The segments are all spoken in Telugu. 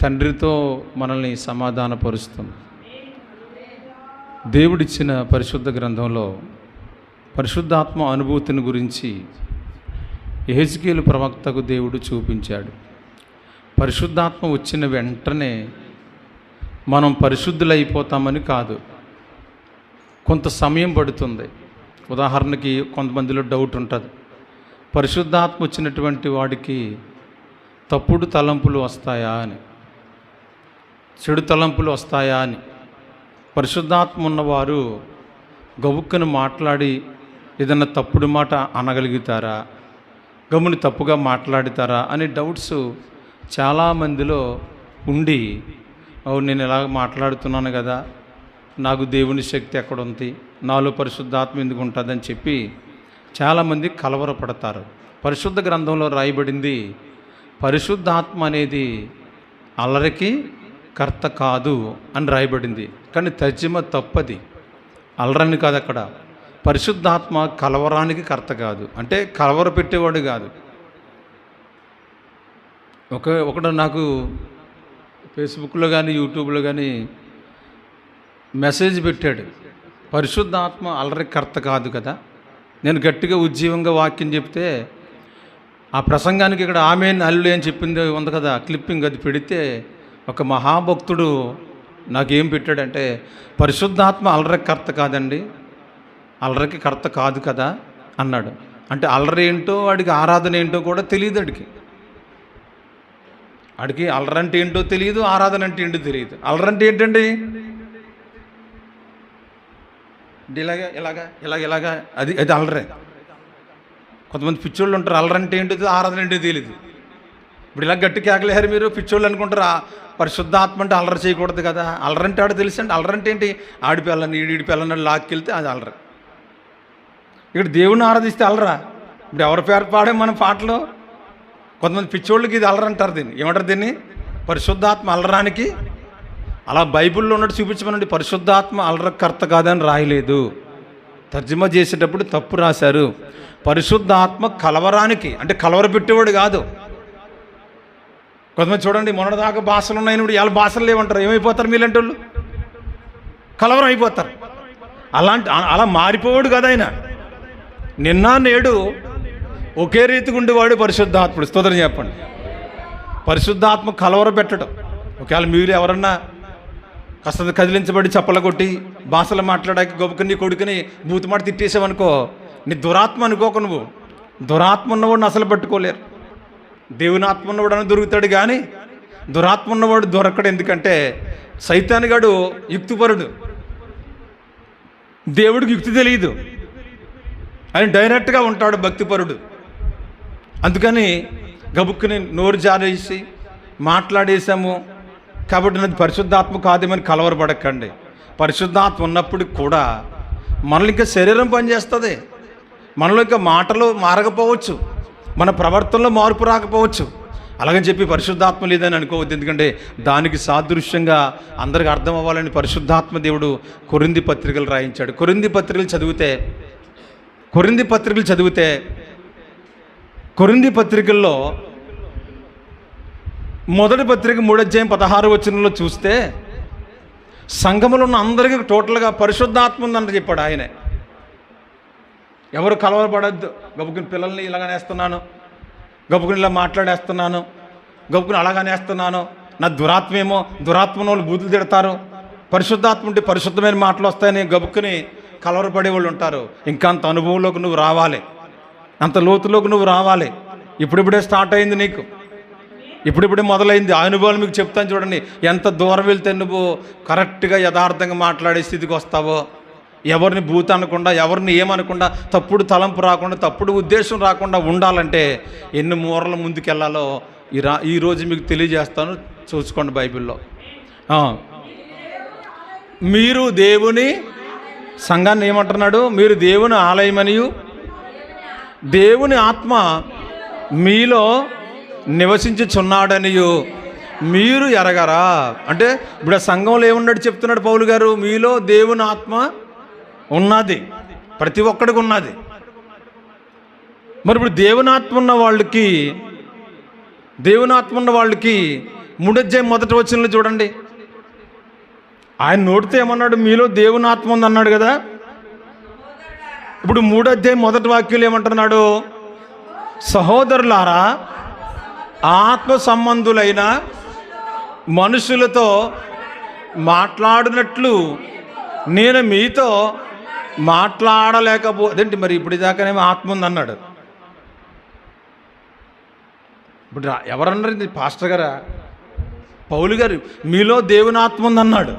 తండ్రితో మనల్ని సమాధానపరుస్తుంది. దేవుడిచ్చిన పరిశుద్ధ గ్రంథంలో పరిశుద్ధాత్మ అనుభూతిని గురించి ఎహెజ్కేలు ప్రవక్తకు దేవుడు చూపించాడు. పరిశుద్ధాత్మ వచ్చిన వెంటనే మనం పరిశుద్ధులైపోతామని కాదు. కొంత సమయం పడుతుంది. ఉదాహరణకి కొంతమందిలో డౌట్ ఉంటుంది. పరిశుద్ధాత్మ వచ్చినటువంటి వాడికి తప్పుడు తలంపులు వస్తాయా అని. చెడు తలంపులు వస్తాయా అని. పరిశుద్ధాత్మ ఉన్నవారు గబుక్కను మాట్లాడి ఏదన్నా తప్పుడు మాట అనగలుగుతారా? గమ్ముని తప్పుగా మాట్లాడతారా? అనే డౌట్స్ చాలామందిలో ఉండి అవును నేను ఇలా మాట్లాడుతున్నాను కదా నాకు దేవుని శక్తి ఎక్కడ ఉంది? నాలో పరిశుద్ధాత్మ ఎందుకు ఉంటుందని చెప్పి చాలామంది కలవరపడతారు. పరిశుద్ధ గ్రంథంలో రాయబడింది పరిశుద్ధాత్మ అనేది అల్లరికి కర్త కాదు అని రాయబడింది. కానీ తర్జమ తప్పది. అలరని కాదు అక్కడ. పరిశుద్ధాత్మ కలవరానికి కర్త కాదు. అంటే కలవర పెట్టేవాడు కాదు. ఒక ఒకడు నాకు ఫేస్బుక్లో కానీ యూట్యూబ్లో కానీ మెసేజ్ పెట్టాడు. పరిశుద్ధాత్మ అలరి కర్త కాదు కదా. నేను గట్టిగా ఉజ్జీవంగా వాక్యం చెప్తే ఆ ప్రసంగానికి ఇక్కడ ఆమె అల్లు అని చెప్పింది ఉంది కదా. క్లిప్పింగ్ అది పెడితే ఒక మహాభక్తుడు నాకేం పెట్టాడంటే పరిశుద్ధాత్మ అలరకి కర్త కాదండి. అలరకి కర్త కాదు కదా అన్నాడు. అంటే అలర ఏంటో వాడికి ఆరాధన ఏంటో కూడా తెలియదు వాడికి వాడికి అలరంటే ఏంటో తెలియదు ఆరాధన అంటే ఏంటో తెలియదు. అలరంటే ఏంటండి? ఇలాగా ఇలాగా ఇలాగ ఇలాగా అది అది అలరే. కొంతమంది పిచ్చోళ్ళు ఉంటారు అలరంటే ఏంటో ఆరాధన ఏంటో తెలియదు ఇప్పుడు ఇలా గట్టి కేకలేరు మీరు పిచ్చోళ్ళు అనుకుంటారు? పరిశుద్ధాత్మ అంటే అల్లరి చేయకూడదు కదా. అల్లరంటే ఆడు తెలుసు అంటే అల్లరంటే ఏంటి? ఆడిపిల్లని ఈడి పిల్లని లాక్కెళ్తే అది అల్లరి. ఇక్కడ దేవుని ఆరాధిస్తే అల్లరా? ఇప్పుడు ఎవరి పేరు పాడే మన పాటలు? కొంతమంది పిచ్చోళ్ళకి ఇది అల్లరంటారు దీన్ని. ఏమంటారు దీన్ని? పరిశుద్ధాత్మ అల్లరానికి? అలా బైబిల్లో ఉన్నట్టు చూపించమనండి. పరిశుద్ధాత్మ అల్లరకర్త కాదని రాయలేదు. తర్జుమా చేసేటప్పుడు తప్పు రాశారు. పరిశుద్ధాత్మ కలవరానికి అంటే కలవర పెట్టేవాడు కాదు. కొంతమంది చూడండి మొన్నటిదాకా భాషలు ఉన్నాయని ఇప్పుడు ఇవాళ భాషలు లేవంటారు. ఏమైపోతారు మీలాంటి వాళ్ళు కలవరం అయిపోతారు. అలాంటి అలా మారిపోవాడు కదా ఆయన. నిన్న నేడు ఒకే రీతిగా ఉండేవాడు పరిశుద్ధాత్ముడు. స్తోత్రం చెప్పండి. పరిశుద్ధాత్మ కలవర పెట్టడం. ఒకవేళ మీరు ఎవరన్నా కాస్త కదిలించబడి చప్పల కొట్టి భాషలు మాట్లాడాక గొప్పకుని నీ కొడుకుని బూతుమాట తిట్టేసావనుకో నీ దురాత్మ అనుకోక నువ్వు. దురాత్మ ఉన్నవాడిని అసలు పట్టుకోలేరు. దేవుని ఆత్మ ఉన్నవాడు అని దొరుకుతాడు కానీ దురాత్మ ఉన్నవాడు దొరకడు. ఎందుకంటే సైతానిగాడు యుక్తిపరుడు. దేవుడికి యుక్తి తెలియదు ఆయన డైరెక్ట్గా ఉంటాడు భక్తిపరుడు. అందుకని గబుక్కుని నోరు జారేసి మాట్లాడేశాము. కాబట్టి నాది పరిశుద్ధాత్మ కాదేమని కలవరపడకండి. పరిశుద్ధాత్మ ఉన్నప్పుడు కూడా మనలో ఇంకా శరీరం పనిచేస్తుంది. మనలో ఇంకా మాటలు మారకపోవచ్చు. మన ప్రవర్తనలో మార్పు రాకపోవచ్చు. అలాగని చెప్పి పరిశుద్ధాత్మ లేదని అనుకోవద్దు. ఎందుకంటే దానికి సాదృశ్యంగా అందరికి అర్థం అవ్వాలని పరిశుద్ధాత్మ దేవుడు కొరింది పత్రికలు రాయించాడు. కొరింది పత్రికలు చదివితే కొరింది పత్రికలు చదివితే కొరింది పత్రికల్లో మొదటి పత్రిక మూడధ్యాయం పదహారు వచనంలో చూస్తే సంఘములో ఉన్న అందరికీ టోటల్గా పరిశుద్ధాత్మ ఉందని చెప్పాడు ఆయనే. ఎవరు కలవరపడద్దు. గబుకుని పిల్లల్ని ఇలాగనేస్తున్నాను గబుకుని ఇలా మాట్లాడేస్తున్నాను. గబుకుని అలాగనేస్తున్నాను నా దురాత్మేమో దురాత్మ వాళ్ళు బూతులు తిడతారు. పరిశుద్ధాత్మ ఉంటే పరిశుద్ధమైన మాటలు వస్తాయని గబుక్కుని కలవరపడే వాళ్ళు ఉంటారు. ఇంకా అంత అనుభవంలోకి నువ్వు రావాలి. అంత లోతులోకి నువ్వు రావాలి. ఇప్పుడిప్పుడే స్టార్ట్ అయింది నీకు. ఇప్పుడిప్పుడే మొదలైంది. ఆ అనుభవాలు మీకు చెప్తాను చూడండి. ఎంత దూరం వెళ్తే నువ్వు కరెక్ట్గా యథార్థంగా మాట్లాడే స్థితికి వస్తావో. ఎవరిని భూత అనకుండా ఎవరిని ఏమనకుండా తప్పుడు తలంపు రాకుండా తప్పుడు ఉద్దేశం రాకుండా ఉండాలంటే ఎన్ని మూరల ముందుకెళ్ళాలో ఈ రా ఈరోజు మీకు తెలియజేస్తాను. చూసుకోండి బైబిల్లో. మీరు దేవుని సంఘాన్ని ఏమంటున్నాడు? మీరు దేవుని ఆలయమనియు. దేవుని ఆత్మ మీలో నివసించుచున్నాడనియు. మీరు ఎరగరా? అంటే ఇప్పుడు సంఘంలో ఏమున్నాడు చెప్తున్నాడు పౌలు గారు? మీలో దేవుని ఆత్మ ఉన్నది. ప్రతి ఒక్కడికి ఉన్నది. మరి ఇప్పుడు దేవునాత్మ ఉన్న వాళ్ళకి దేవునాత్మ ఉన్న వాళ్ళకి మూడొజ్జాయి మొదటి వచ్చినట్లు చూడండి. ఆయన నోటితో ఏమన్నాడు? మీలో దేవునాత్మ ఉందన్నాడు అన్నాడు కదా. ఇప్పుడు మూడో అధ్యాయం మొదటి వాక్యం ఏమంటున్నాడు? సహోదరులారా ఆత్మ సంబంధులైన మనుషులతో మాట్లాడినట్లు నేను మీతో మాట్లాడలేకపో అదేంటి మరి ఇప్పుడు దాకానేమో ఆత్మ ఉందన్నాడు ఇప్పుడు ఎవరన్నారు ఇది? పాస్టర్ గారా? పౌలు గారు మీలో దేవుని ఆత్మ ఉందన్నాడు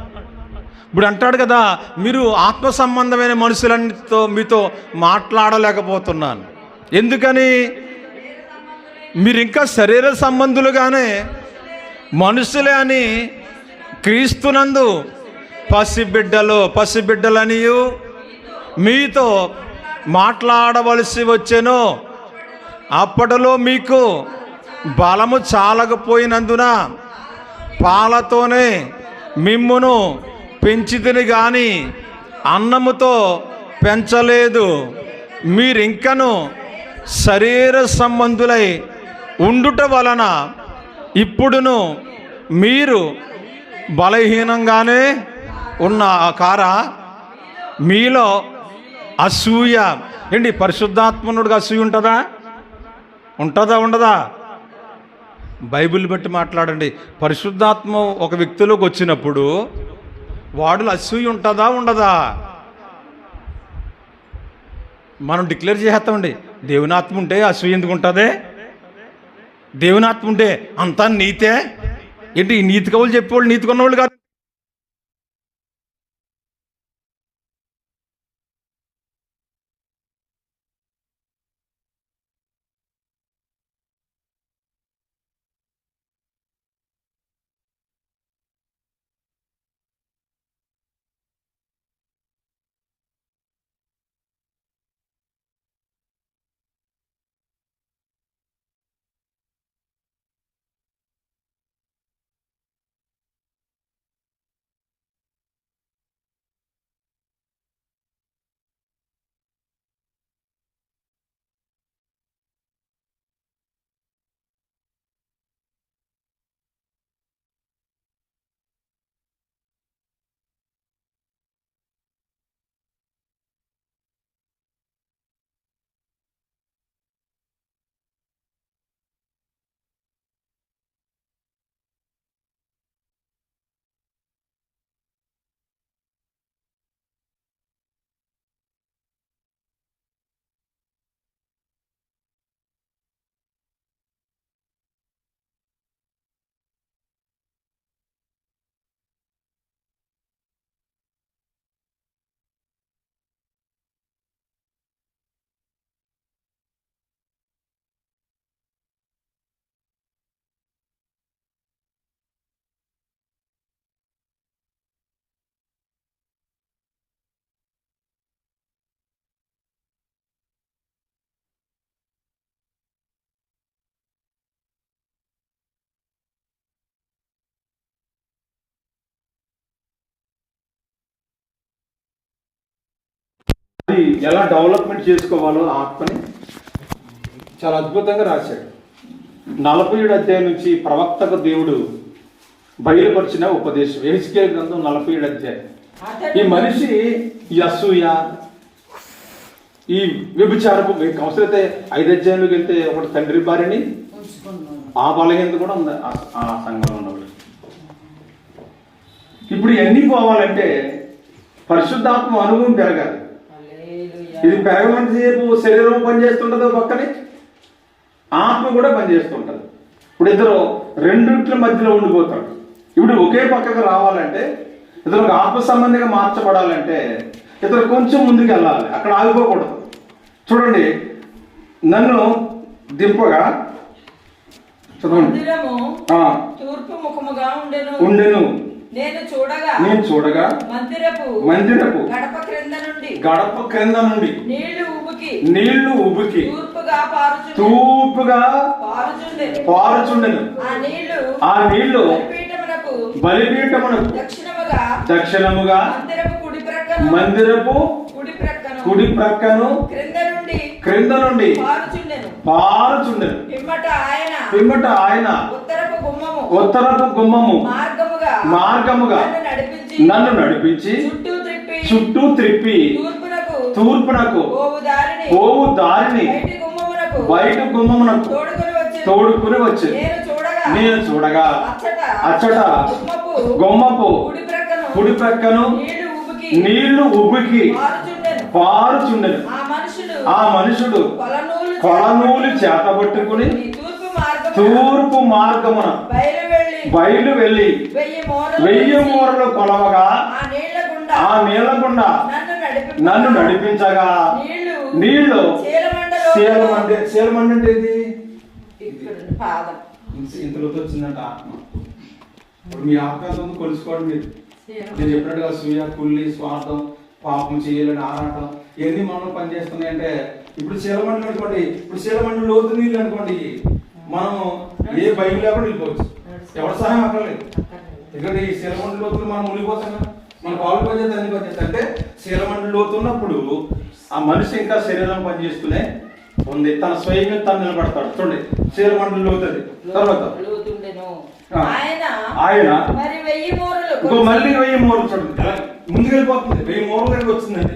ఇప్పుడు అంటాడు కదా మీరు ఆత్మ సంబంధమైన మనుషులన్నితో మీతో మాట్లాడలేకపోతున్నాను. ఎందుకని? మీరు ఇంకా శరీర సంబంధులుగానే మనుషులే అని క్రీస్తునందు పసిబిడ్డలు పసిబిడ్డలనియు మీతో మాట్లాడవలసి వచ్చెను. అప్పటిలో మీకు బలము చాలకపోయినందున పాలతోనే మిమ్మును పెంచితిని గాని అన్నముతో పెంచలేదు. మీరింకను శరీర సంబంధులై ఉండుట వలన ఇప్పుడును మీరు బలహీనంగానే ఉన్న ఆ కారా? మీలో అసూయ. ఏంటి పరిశుద్ధాత్మనుడికి అసూయ ఉంటుందా? ఉంటుందా ఉండదా? బైబిల్ బట్టి మాట్లాడండి. పరిశుద్ధాత్మ ఒక వ్యక్తిలోకి వచ్చినప్పుడు వాడులో అసూయ ఉంటుందా ఉండదా? మనం డిక్లేర్ చేస్తామండి. దేవునాత్మ ఉంటే అసూయ ఎందుకు ఉంటుంది? దేవునాత్మ ఉంటే అంతా నీతే? ఏంటి నీతి కవులు చెప్పేవాళ్ళు నీతి కొన్నవాళ్ళు కాదు. ఎలా డెవలప్మెంట్ చేసుకోవాలో ఆత్మని చాలా అద్భుతంగా రాశాడు. నలభై ఏడు అధ్యాయం నుంచి ప్రవక్తకు దేవుడు బయలుపరిచిన ఉపదేశం. ఏసుకే గ్రంథం నలభై ఏడు అధ్యాయం. ఈ మనిషి ఈ అసూయ ఈ వ్యభిచారపు మీకు అవసరమైతే ఐదు అధ్యాయంలోకి వెళ్తే ఒకటి తండ్రి భార్యని ఆ బలహీనత కూడా ఉంది? ఆ- ఆ సంఘంలో ఉన్నవాడు. ఇప్పుడు ఇవన్నీ పోవాలంటే పరిశుద్ధాత్మ అనుభవం పెరగాలి. ఇది పెరగమంత సేపు శరీరం పనిచేస్తుంటుందో పక్కనే ఆత్మ కూడా పనిచేస్తుంటుంది. ఇప్పుడు ఇద్దరు రెండింటి మధ్యలో ఉండిపోతాడు ఇప్పుడు ఒకే పక్కకు రావాలంటే ఇద్దరు ఒక ఆత్మ సంబంధిగా మార్చబడాలంటే ఇద్దరు కొంచెం ముందుకు వెళ్ళాలి అక్కడ ఆగిపోకూడదు. చూడండి నన్ను దింపగా చదవండి. ఉండెను. ఉండెను. నేను చూడగా నేను చూడగా మందిరపు మందిరపు గడప క్రింద నుండి గడప క్రింద నుండి నీళ్ళు ఉబుకి నీళ్ళు ఉబికి తూర్పుగా పారుచు తూపుగా పారుచుండెను. పారుచుండెను. ఆ నీళ్ళు ఆ నీళ్ళు బలిపీఠమునకు బలిపీఠమునకు దక్షిణముగా దక్షిణముగా మందిరపు కుడి ప్రక్కను మందిరపు కుడి ప్రక్కను కుడి ప్రక్కను క్రింద నుండి క్రింద నుండి పారుచుండెను. పారుచుండెను. పిమ్మట ఆయన. ఉత్తరపు గుమ్మము. ఉత్తరపు గుమ్మము. మార్గముగా. మార్గముగా. నన్ను నడిపించి. చుట్టూ త్రిప్పి. తూర్పునకు. తూర్పునకు. పోవు దారిని. బయటి గుమ్మమునకు. తోడుకొని వచ్చి తోడుకుని వచ్చి నేను చూడగా. అచ్చట. గుమ్మపు. గొమ్మపు. కుడి ప్రక్కను. నీళ్ళు ఉబ్బికి పారుచుండెను. ఆ మనుషుడు కొలనూలు కొలనూలు చేతబట్టుకుని తూర్పు మార్గం తూర్పు మార్గమున బయలు వెళ్ళి వెయ్యి మూరలు వెయ్యి వేసి మూరలు కొలవగా ఆ నీళ్ళ గుండా ఆ నీళ్ళ గుండా నన్ను నడిపి నన్ను నడిపించగా నీళ్ళు నీళ్ళు చీలమండలో శీలం అంటే శీలం అంటే ఏంటి? ఇక్కడ ఉంది పాదం. ఇంతలోకి వచ్చిందంట ఆత్మ. ఇప్పుడు మీ ఆత్మ కొలుసుకోండి మీరు. నేను చెప్పినట్టుగా సూయ కుల్లి స్వార్థం పాపం చేయాలని ఆరాటం. ఎన్ని మనలో పనిచేస్తున్నాయి అంటే ఇప్పుడు శీలమండలి అనుకోండి ఇప్పుడు శీలమండలి లోతు నీళ్ళు అనుకోండి మనం ఏ భయం లేకుండా వెళ్ళిపోవచ్చు. ఎవరి సహాయం అక్కర్లేదు. ఎందుకంటే ఈ శీలమండలి లోతులు మనం మునిగిపోతాం కదా. మన కాలు పనిచేస్తే అన్ని పనిచేస్తాయి. అంటే శీలమండలి లోతు ఉన్నప్పుడు ఆ మనిషి ఇంకా శరీరం పనిచేస్తూనే ఉంది. తన స్వయంగా తను నిలబడతాడు. చూడండి శీలమండలి లోతుంది తర్వాత. ఆయన ఆయన మళ్ళీ వెయ్యి మూరలు చూడండి. ముందుకెళ్ళిపోతుంది. వెయ్యి మూరల దగ్గర వచ్చిందండి.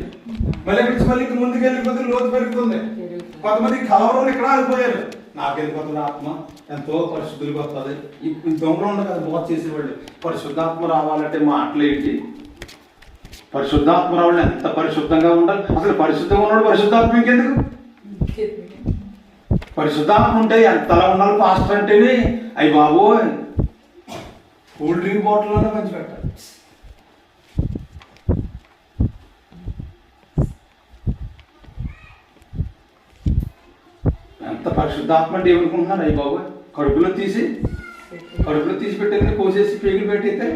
మళ్ళీ ఇక్కడ మళ్ళీ ఇంకా ముందుకెళ్ళిపోతుంది లోతు పెరుగుతుంది. కొంతమంది కలవరం ఇక్కడ ఆగిపోయారు. నాకెళ్ళిపోతుంది ఆత్మ? ఎంతో పరిశుద్ధులు వస్తుంది. ఈ దొంగలు ఉండదు కదా మోత చేసేవాళ్ళు. పరిశుద్ధాత్మ రావాలంటే మాటలు ఏంటి? పరిశుద్ధాత్మ రావాలి ఎంత పరిశుద్ధంగా ఉండాలి? అసలు పరిశుద్ధంగా ఉన్నాడు పరిశుద్ధాత్మ ఇంకెందుకు? పరిశుద్ధాత్మ ఉంటే ఎంతలా ఉండాలి? పాస్టర్ అంటేనే అయ్యి బాబోయ్ కూల్ డ్రింక్ బాటిల్లోనే పంచి పెట్టాలి ఎంత పరిశుద్ధాత్మ అంటే ఏమనుకుంటున్నారు అయ్యి బాబోయ్ కడుపులో తీసి కడుపులో తీసి పెట్టేది కోసేసి పేగులు పెట్టితే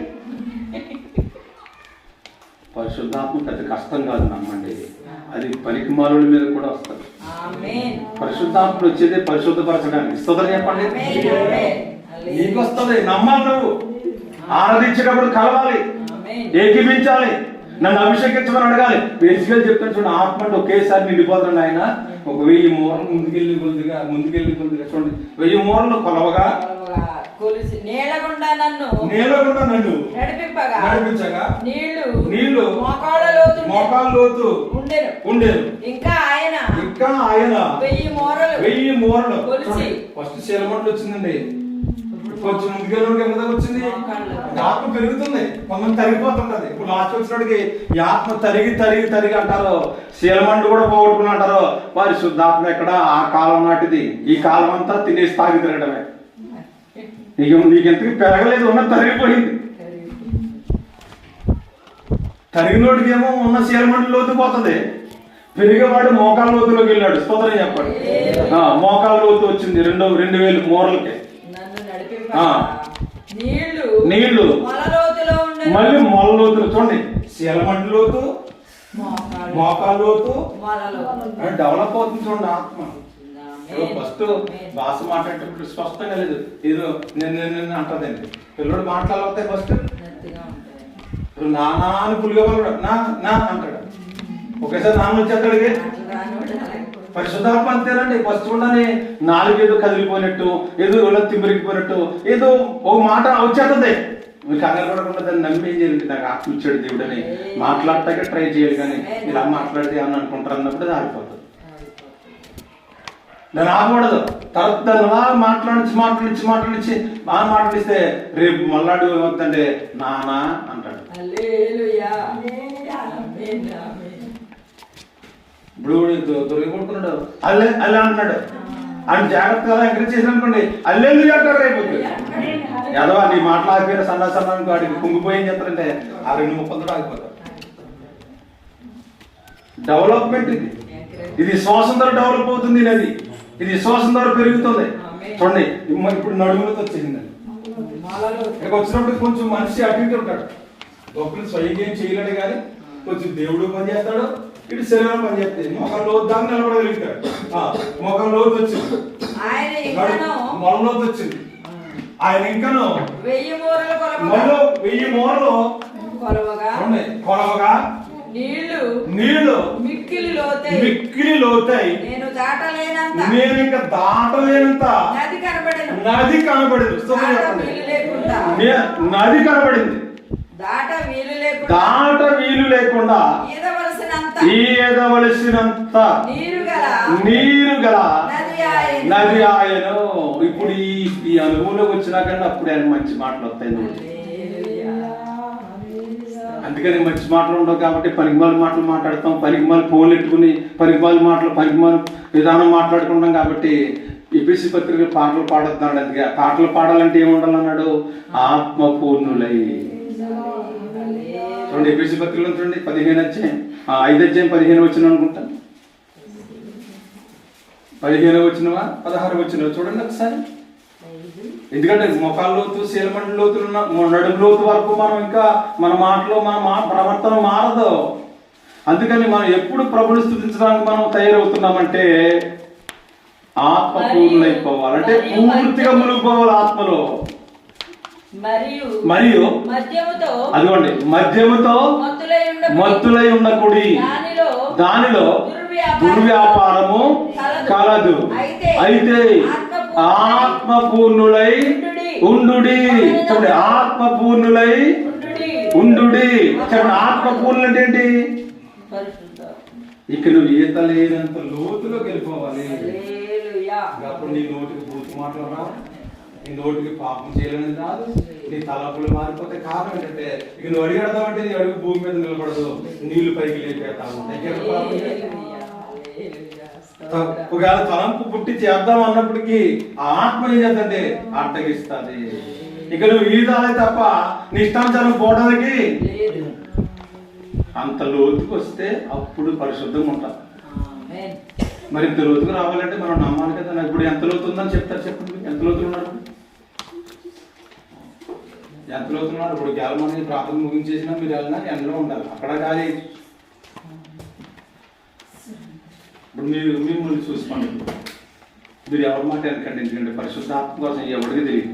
పరిశుద్ధాత్మ పెద్ద కష్టం కాదు నమ్మండి. అది పనికి మాలుల మీద కూడా వస్తుంది. పరిశుద్ధాత్ముడు వచ్చేది పరిశుద్ధపరచడానికి. ఇస్తుందని చెప్పండి? నీకు వస్తుంది. నమ్మాలి నువ్వు. ఆరాధించేటప్పుడు కలవాలి. ఏకీపించాలి నన్ను అభిషేకించమని అడగాలి. బేసిక్గా చెప్తాను చూడండి ఆత్మ అంటే ఒకేసారి నిండిపోతాడు ఆయన ఒక వెయ్యి మూరలు ముందుకెళ్ళి కొద్దిగా ముందుకెళ్ళి కొద్దిగా చూడండి. వెయ్యి మూరలు కొలవగా? కొలిసి నీళ్ళగుండా నన్ను నేలకుండా నన్ను నడిపింపగా. నడిపించగా? నీళ్ళు నీళ్ళు మోకాళ్ళ లోతు మోకాలు లోతు ఉండెను. ఇంకా ఆయన ఇంకా ఆయన వెయ్యి మూరలు వెయ్యి మూరలు. ఫస్ట్ శీలమంటలు వచ్చిందండి. కొంచెం ముందుకెళ్ళి ఎంత వచ్చింది? ఆత్మ పెరుగుతుంది. కొంతమంది తరిగిపోతుంటది. ఇప్పుడు లాస్ట్ వచ్చినడికి ఈ ఆత్మ తరిగి తరిగి తరిగి అంటారు. శీలమండు కూడా పోగొట్టుకుని అంటారు. వారి శుద్ధాత్మ ఎక్కడ? ఆ కాలం నాటిది. ఈ కాలం అంతా తినేసి తాగి తిరగడమే. నీకు నీకు ఎంతకి పెరగలేదు? ఉన్న తరిగిపోయింది. తరిగినోడికి ఏమో ఉన్న శీలమండి లోతు పోతుంది. పెరిగేవాడు మోకాల లోతులోకి వెళ్ళాడు. స్తోత్రం చెప్పండి. ఆ, మోకాల లోతు వచ్చింది. రెండు రెండు వేలు మూరలకి. నీళ్ళు మళ్ళీ మొల లోతులు చూడండి. శీలమండి లోతు మోకాల. లోతు. డెవలప్ అవుతుంది చూడండి ఆత్మ. ఫస్ట్ భాష మాట్లాడేటప్పుడు స్పష్టంగా లేదు. ఏదో నేను నేను నేను అంటదండి పిల్లడు మాట్లాడవుతాయి ఫస్ట్. ఇప్పుడు నానా అని పులిగా. నా నా అంటాడు. ఒకేసారి నాన్న అలాగే పరిశుద్ధాత్మ అంతేనండి. ఫస్ట్ ఉండని నాలుగు ఏదో కదిలిపోయినట్టు ఏదో ఒళ్ళ తిమ్మిరిగిపోయినట్టు ఏదో ఒక మాట వచ్చేస్తుంది. మీకు కంగారు పడకుండా దాన్ని నమ్మి ఏం చేయాలి? నాకు ఆత్మ ఇచ్చాడు దేవుడని మాట్లాడటాకే ట్రై చేయాలి కానీ ఇలా మాట్లాడితే అని అనుకుంటారు అన్నప్పుడు అది ఆగిపోతుంది. దాన్ని ఆగకూడదు. తర్వాత దాన్ని అలా మాట్లాడించి మాట్లాడించి మాట్లాడించి బాగా మాట్లాడిస్తే రేపు మల్లాడు ఏమవుతుందంటే నానా అంటాడు. హల్లెలూయా. ఆమేన్ ఆమేన్ ఇప్పుడు దొరికిపోతున్నాడు అల్లే అల్లే అంటున్నాడు. ఆయన జాగ్రత్తగా ఎంకరేజ్ చేసిన అనుకోండి అల్లెల్లు అంటారు రేపు ఎదవా నీ మాట్లాడిపోయిన సన్నా సన్నానికి వాడికి కుంగిపోయి ఏం చెప్తారంటే ఆ రెండు ముప్పంతో ఆగిపోతారు. డెవలప్మెంట్ ఇది. ఇది శ్వాసం డెవలప్ అవుతుంది ఇది ఇది శ్వాసం పెరుగుతుంది. చూడండి ఇమ్మ ఇప్పుడు నడుములతో వచ్చింది ఇక్కడికి వచ్చినప్పుడు కొంచెం మనిషి అటు ఇటు ఉంటాడు. ఒకరు స్వయంగా ఏం చేయలేడు కానీ కొంచెం దేవుడు పని చేస్తాడు. ఇటు శరీరం పని చేస్తాయి మొఖం లోతు దాకా నిలబడగలుగుతాడు మొఖం లోతు వచ్చింది. మొల లోతు వచ్చింది. ఆయన ఇంకను? వెయ్యి మూరలు కొలవగా? మొదలు వెయ్యి మూరలు కొలవగా? నీళ్ళు నీళ్ళు మిక్కిలి లోతై. మిక్కిలి లోతాయి నేను దాటలేనంత. నేను ఇంకా దాటలేనంత. నది కనబడను. నది కనబడదు. నది కనబడింది. దాట వీలు లేకుండా. దాట వీలు లేకుండా. ఈదవలసినంత నీరు గల నది ఆయన ఇప్పుడు ఈ ఈ అనుభవంలోకి వచ్చినాకంటే అప్పుడు ఆయన మంచి మాటలు వస్తాయి. అందుకని మంచి మాటలు ఉండవు కాబట్టి పనికిమాల మాటలు మాట్లాడతాం. పనికిమాల ఫోన్లు ఎట్టుకుని పనికిమాల మాటలు పనికిమాల విధానం మాట్లాడుకుంటాం కాబట్టి ఎపిసి పత్రిక పాటలు పాడుతున్నాడు అందుకే. పాటలు పాడాలంటే ఏముండాలన్నాడు? ఆత్మపూర్ణులై. చూడండి ఎపిసి పత్రికలో చూడండి పదిహేను అధ్యాయం. ఆ, ఐదు అధ్యాయం పదిహేను వచ్చిన అనుకుంటాను పదిహేను వచ్చినవా? పదహారు వచ్చినవా? చూడండి ఒకసారి. ఎందుకంటే మొఖాల లోతు శీలమండి లోతులు ఉన్న నడుము లోతు వరకు మనం ఇంకా మన మాటలో మన మా ప్రవర్తన మారదు. అందుకని మనం ఎప్పుడు ప్రభుని స్థుతించడానికి మనం తయారవుతున్నామంటే ఆత్మ పూర్ణైపోవాలి అంటే పూర్తిగా మునిగిపోవాలి ఆత్మలో. మరియు మరియు మద్యముతో అదిగోండి మద్యముతో మత్తులై ఉండ మత్తులై ఉన్న కుడి దానిలో దుర్వ్యాపారము కలదు. అయితే ఆత్మపూర్ణులై ఉండుడి. చూడండి ఆత్మపూర్ణులై ఉండుడి. ఉండుడి. చెప్పండి ఆత్మపూర్ణులు అంటే ఏంటి. ఇక నువ్వు ఈత లేనంత లోతులోకి వెళ్ళిపోవాలి. అప్పుడు నీ నోటికి బూతు మాటలు రావు. నీ నోటికి పాపం చేయలేని రాదు నీ తలపులు మారిపోతే కారణం ఏంటంటే ఇక నువ్వు అడిగడదామంటే నీ అడుగు భూమి మీద నిలబడదు నీళ్ళు పైకి లేపేస్తాము. ఒకవేళ తలంపు పుట్టి చేద్దాం అన్నప్పటికీ ఆ ఆత్మ ఏం చేద్దంటే అట్టగిస్తుంది ఇక నువ్వు ఈదాలే తప్ప నీ ఇష్టానుసారం పోవడానికి. అంత లోతుకు వస్తే అప్పుడు పరిశుద్ధంగా ఉంటాం. మరి ఇంత లోతుకు రావాలంటే మనం నమ్మాలి కదా నాకు ఇప్పుడు ఎంత లోతు ఉందని చెప్తారు చెప్పండి. ఎంత లోతులు ఉన్నారు ఎంతలో అవుతున్నారు ఇప్పుడు ఇప్పుడు అనేది ప్రార్థన ముగించేసినా మీరు వెళ్ళినా ఎండలో ఉండాలి. అక్కడ ఖాళీ ఇప్పుడు మీరు మిమ్మల్ని చూసుకోండి. మీరు ఎవరి మాట వెనకండి ఎందుకంటే పరిశుద్ధాత్మ కోసం ఎవరికి తెలియదు.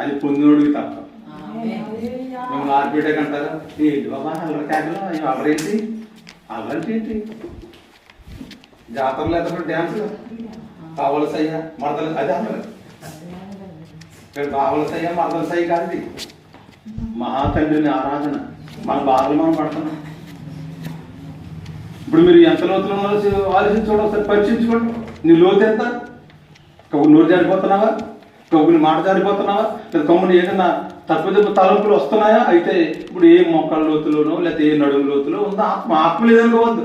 అది పొందినోడికి తప్ప. మేము మిమ్మల్ని అంటారా? ఏంటి బాబా అల్లరి క్యాగ్లో అయ్యో అల్లరేంటి? అల్లరి ఏంటి జాతరలో ఎంత డ్యాన్స్ కావలసయ్యా మరదలు అదే అల్లరి. ఇక్కడ కావలసయ్యా మరదల కాదు మహాతండ్రిని ఆరాధన. మన బాధలు మనం పడుతున్నాం ఇప్పుడు మీరు ఎంత లోతులో ఉన్నారో ఆలోచించుకోండి ఒకసారి పరీక్షించుకోండి. నీ లోతు ఎంత? కబురు నోరు జారిపోతున్నావా? కబుని మాట జారిపోతున్నావా? లేదా కమ్ముని ఏదైనా తప్పు తలంపులు వస్తున్నాయా? అయితే ఇప్పుడు ఏ మొక్కల లోతులోనో లేకపోతే ఏ నడుము లోతులో ఉందా ఆత్మ ఆత్మ లేదనుకోవద్దు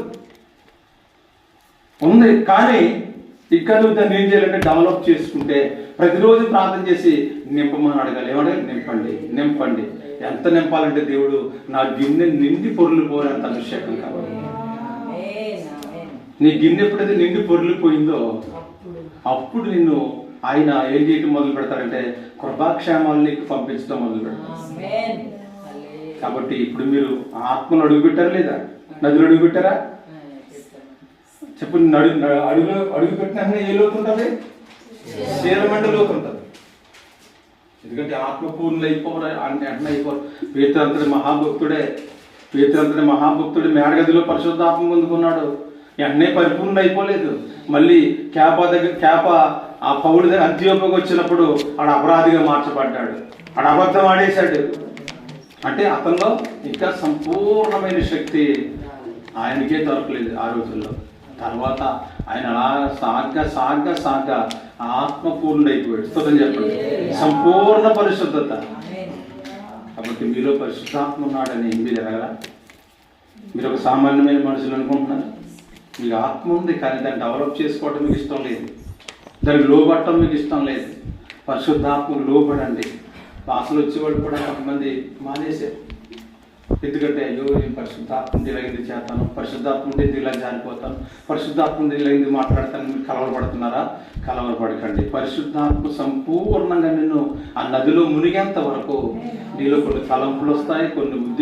ఉంది. కానీ ఇక్కడ నువ్వు దాన్ని ఏం చేయాలంటే డెవలప్ చేసుకుంటే ప్రతిరోజు ప్రార్థన చేసి నింపమని అడగాలి. ఏమడగాలి నింపండి నింపండి. ఎంత నింపాలంటే దేవుడు నా గిన్నె నిండి పొరులు పోలేంత అభిషేకం కావాలి. నీ గిన్నె ఎప్పుడైతే నిండి పొరులు పోయిందో అప్పుడు నిన్ను ఆయన ఏం చేయటం మొదలు పెడతారంటే కృపాక్షేమాలు నీకు పంపించడం మొదలు పెడతారు కాబట్టి ఇప్పుడు మీరు ఆత్మను అడుగుపెట్టారా లేదా? నదులు అడుగుపెట్టారా? చెప్పు నడు న- అడుగు అడుగు పెట్టిన ఏ లోతు ఉంటుంది? శీలమండ లోతు ఉంటుంది. ఎందుకంటే ఆత్మపూర్ణులు అయిపోరు అంటే వెంటనే అయిపోరు పేతురంతటి మహాభక్తుడే పేతురంతటి మహాభక్తుడు మేడగదిలో పరిశుద్ధాత్మ పొందుకున్నాడు. వెంటనే పరిపూర్ణ అయిపోలేదు. మళ్ళీ క్యాప దగ్గర క్యాప ఆ పౌడి దగ్గర అంత్యోపకు వచ్చినప్పుడు ఆడ అపరాధిగా మార్చబడ్డాడు. ఆడ అబద్ధం ఆడేశాడు. అంటే అతనిలో ఇంకా సంపూర్ణమైన శక్తి ఆయనకే దొరకలేదు ఆ రోజుల్లో. తర్వాత ఆయన అలా సాగ్గా సాగ్గా సాగ్గా ఆత్మపూర్ణుడైపోయాడు. స్తోత్రం చెప్పండి. సంపూర్ణ పరిశుద్ధత. కాబట్టి మీలో పరిశుద్ధాత్మ ఉన్నాడని మీరు ఎరగరా? మీరు ఒక సామాన్యమైన మనుషులు అనుకుంటున్నారు? మీకు ఆత్మ ఉంది కానీ దాన్ని డెవలప్ చేసుకోవడం మీకు ఇష్టం లేదు. దానికి లోబట్టడం మీకు ఇష్టం లేదు. పరిశుద్ధాత్మకు లోబడండి. భాషలు వచ్చేవాళ్ళు కూడా కొంతమంది మానేశారు. ఎందుకంటే అయ్యో నేను పరిశుద్ధాత్మ ఉంటే ఇలా ఎందుకు చేస్తాను పరిశుద్ధాత్మ ఉంటే ఇలా జారిపోతాను పరిశుద్ధాత్మ ఉంటే ఇలా ఎందుకు మాట్లాడతాను? మీరు కలవరపడుతున్నారా? కలవరపడకండి. పరిశుద్ధాత్మ సంపూర్ణంగా నిన్ను ఆ నదిలో మునిగేంత వరకు నీలో కొన్ని తలంపులు వస్తాయి కొన్ని ఉద్దేశం